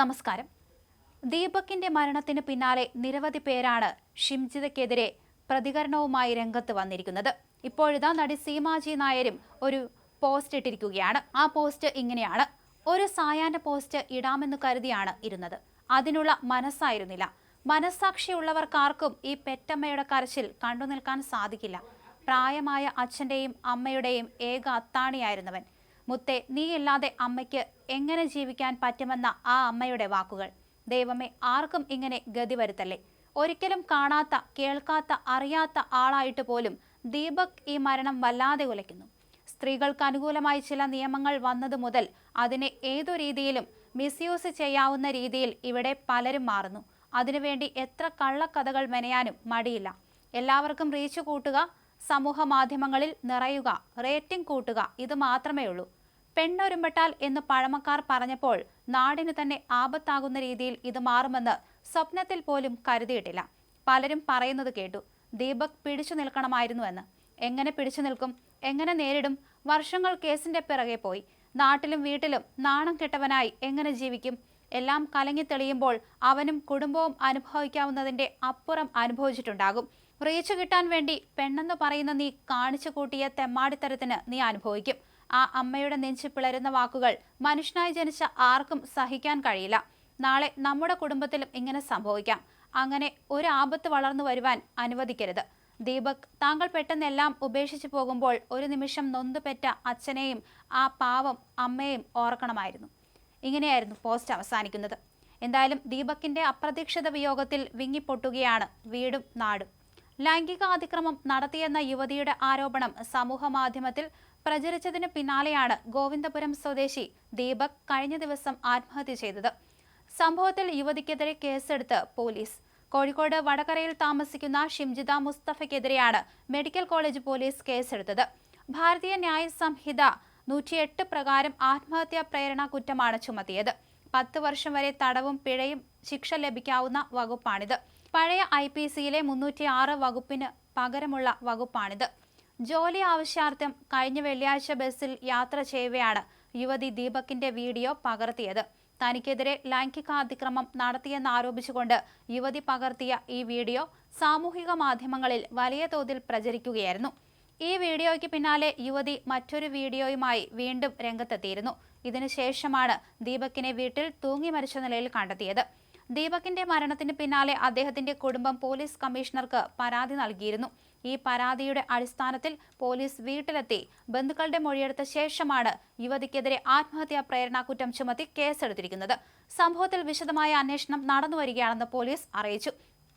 നമസ്കാരം. ദീപകിന്റെ മരണത്തിന് പിന്നാലെ നിരവധി പേരാണ് ഷിംജിതയ്ക്കെതിരെ പ്രതികരണവുമായി രംഗത്ത് വന്നിരിക്കുന്നത്. ഇപ്പോഴിതാ നടി സീമാജി നായരും ഒരു പോസ്റ്റ് ഇട്ടിരിക്കുകയാണ്. ആ പോസ്റ്റ് ഇങ്ങനെയാണ്. ഒരു സായാഹ്ന പോസ്റ്റ് ഇടാമെന്ന് കരുതിയാണ് ഇരുന്നത്. അതിനുള്ള മനസ്സായിരുന്നില്ല. മനസ്സാക്ഷിയുള്ളവർക്കാർക്കും ഈ പെറ്റമ്മയുടെ കരച്ചിൽ കണ്ടു നിൽക്കാൻ സാധിക്കില്ല. പ്രായമായ അച്ഛന്റെയും അമ്മയുടെയും ഏക അത്താണിയായിരുന്നവൻ. മുത്തെ നീയില്ലാതെ അമ്മയ്ക്ക് എങ്ങനെ ജീവിക്കാൻ പറ്റുമെന്ന ആ അമ്മയുടെ വാക്കുകൾ. ദൈവമേ ആർക്കും ഇങ്ങനെ ഗതി വരുത്തല്ലേ? ഒരിക്കലും കാണാത്ത കേൾക്കാത്ത അറിയാത്ത ആളായിട്ട് പോലും ദീപക് ഈ മരണം വല്ലാതെ ഉലയ്ക്കുന്നു സ്ത്രീകൾക്ക് അനുകൂലമായി ചില നിയമങ്ങൾ വന്നത് മുതൽ അതിനെ ഏതു രീതിയിലും മിസ്യൂസ് ചെയ്യാവുന്ന രീതിയിൽ ഇവിടെ പലരും മാറുന്നു. അതിനുവേണ്ടി എത്ര കള്ളക്കഥകൾ മെനയാനും മടിയില്ല. എല്ലാവർക്കും റീച്ച് കൂട്ടുക സമൂഹ മാധ്യമങ്ങളിൽ നിറയുക റേറ്റിംഗ് കൂട്ടുക ഇത് മാത്രമേ ഉള്ളൂ പെണ്ണൊരുമ്പെട്ടാൽ എന്ന് പഴമക്കാർ പറഞ്ഞപ്പോൾ നാടിന് തന്നെ ആപത്താകുന്ന രീതിയിൽ ഇത് മാറുമെന്ന് സ്വപ്നത്തിൽ പോലും കരുതിയിട്ടില്ല. പലരും പറയുന്നത് കേട്ടു ദീപക് പിടിച്ചു നിൽക്കണമായിരുന്നുവെന്ന് എങ്ങനെ പിടിച്ചു നിൽക്കും? എങ്ങനെ നേരിടും? വർഷങ്ങൾ കേസിന്റെ പിറകെ പോയി. നാട്ടിലും വീട്ടിലും നാണം കെട്ടവനായി എങ്ങനെ ജീവിക്കും? എല്ലാം കലങ്ങി തെളിയുമ്പോൾ അവനും കുടുംബവും അനുഭവിക്കാവുന്നതിന്റെ അപ്പുറം അനുഭവിച്ചിട്ടുണ്ടാകും. റീച്ച് കിട്ടാൻ വേണ്ടി പെണ്ണെന്ന് പറയുന്ന നീ കാണിച്ചു കൂട്ടിയ തെമ്മാടിത്തരത്തിന് നീ അനുഭവിക്കും. ആ അമ്മയുടെ നെഞ്ചു പിളരുന്ന വാക്കുകൾ മനുഷ്യനായി ജനിച്ച ആർക്കും സഹിക്കാൻ കഴിയില്ല. നാളെ നമ്മുടെ കുടുംബത്തിലും ഇങ്ങനെ സംഭവിക്കാം. അങ്ങനെ ഒരു ആപത്ത് വളർന്നു വരുവാൻ അനുവദിക്കരുത്. ദീപക് താങ്കൾ പെട്ടെന്നെല്ലാം ഉപേക്ഷിച്ചു പോകുമ്പോൾ ഒരു നിമിഷം നൊന്തുപെറ്റ അച്ഛനെയും ആ പാവം അമ്മയെയും ഓർക്കണമായിരുന്നു. ഇങ്ങനെയായിരുന്നു പോസ്റ്റ് അവസാനിക്കുന്നത്. എന്തായാലും ദീപക്കിന്റെ അപ്രതീക്ഷിത വിയോഗത്തിൽ വിങ്ങിപ്പൊട്ടുകയാണ് വീടും നാടും. ലൈംഗിക അതിക്രമം നടത്തിയെന്ന യുവതിയുടെ ആരോപണം സമൂഹ മാധ്യമത്തിൽ പ്രചരിച്ചതിന് പിന്നാലെയാണ് ഗോവിന്ദപുരം സ്വദേശി ദീപക് കഴിഞ്ഞ ദിവസം ആത്മഹത്യ ചെയ്തത്. സംഭവത്തിൽ യുവതിക്കെതിരെ കേസെടുത്ത് പോലീസ്. കോഴിക്കോട് വടകരയിൽ താമസിക്കുന്ന ഷിംജിത മുസ്തഫയ്ക്കെതിരെയാണ് മെഡിക്കൽ കോളേജ് പോലീസ് കേസെടുത്തത്. ഭാരതീയ ന്യായ സംഹിത നൂറ്റിയെട്ട് പ്രകാരം ആത്മഹത്യാ പ്രേരണ കുറ്റമാണ് ചുമത്തിയത്. പത്ത് വർഷം വരെ തടവും പിഴയും ശിക്ഷ ലഭിക്കാവുന്ന വകുപ്പാണിത്. പഴയ ഐ പി സിയിലെ മുന്നൂറ്റി ആറ് വകുപ്പിന് പകരമുള്ള വകുപ്പാണിത്. ജോലി ആവശ്യാർത്ഥം കഴിഞ്ഞ വെള്ളിയാഴ്ച ബസ്സിൽ യാത്ര ചെയ്യവെയാണ് യുവതി ദീപക്കിന്റെ വീഡിയോ പകർത്തിയത്. തനിക്കെതിരെ ലൈംഗികാതിക്രമം നടത്തിയെന്നാരോപിച്ചുകൊണ്ട് യുവതി പകർത്തിയ ഈ വീഡിയോ സാമൂഹിക മാധ്യമങ്ങളിൽ വലിയ തോതിൽ പ്രചരിക്കുകയായിരുന്നു. ഈ വീഡിയോയ്ക്ക് പിന്നാലെ യുവതി മറ്റൊരു വീഡിയോയുമായി വീണ്ടും രംഗത്തെത്തിയിരുന്നു. ഇതിനുശേഷമാണ് ദീപക്കിനെ വീട്ടിൽ തൂങ്ങി മരിച്ച നിലയിൽ കണ്ടെത്തിയത്. ദീപക്കിന്റെ മരണത്തിന് പിന്നാലെ അദ്ദേഹത്തിന്റെ കുടുംബം പോലീസ് കമ്മീഷണർക്ക് പരാതി നൽകിയിരുന്നു. ഈ പരാതിയുടെ അടിസ്ഥാനത്തിൽ പോലീസ് വീട്ടിലെത്തി. ബന്ധുക്കളുടെ മൊഴിയെടുത്ത ശേഷമാണ് യുവതിക്കെതിരെ ആത്മഹത്യാ പ്രേരണ കുറ്റം ചുമത്തി കേസെടുത്തിരിക്കുന്നത്. സംഭവത്തിൽ വിശദമായ അന്വേഷണം നടന്നുവരികയാണെന്ന് പോലീസ് അറിയിച്ചു.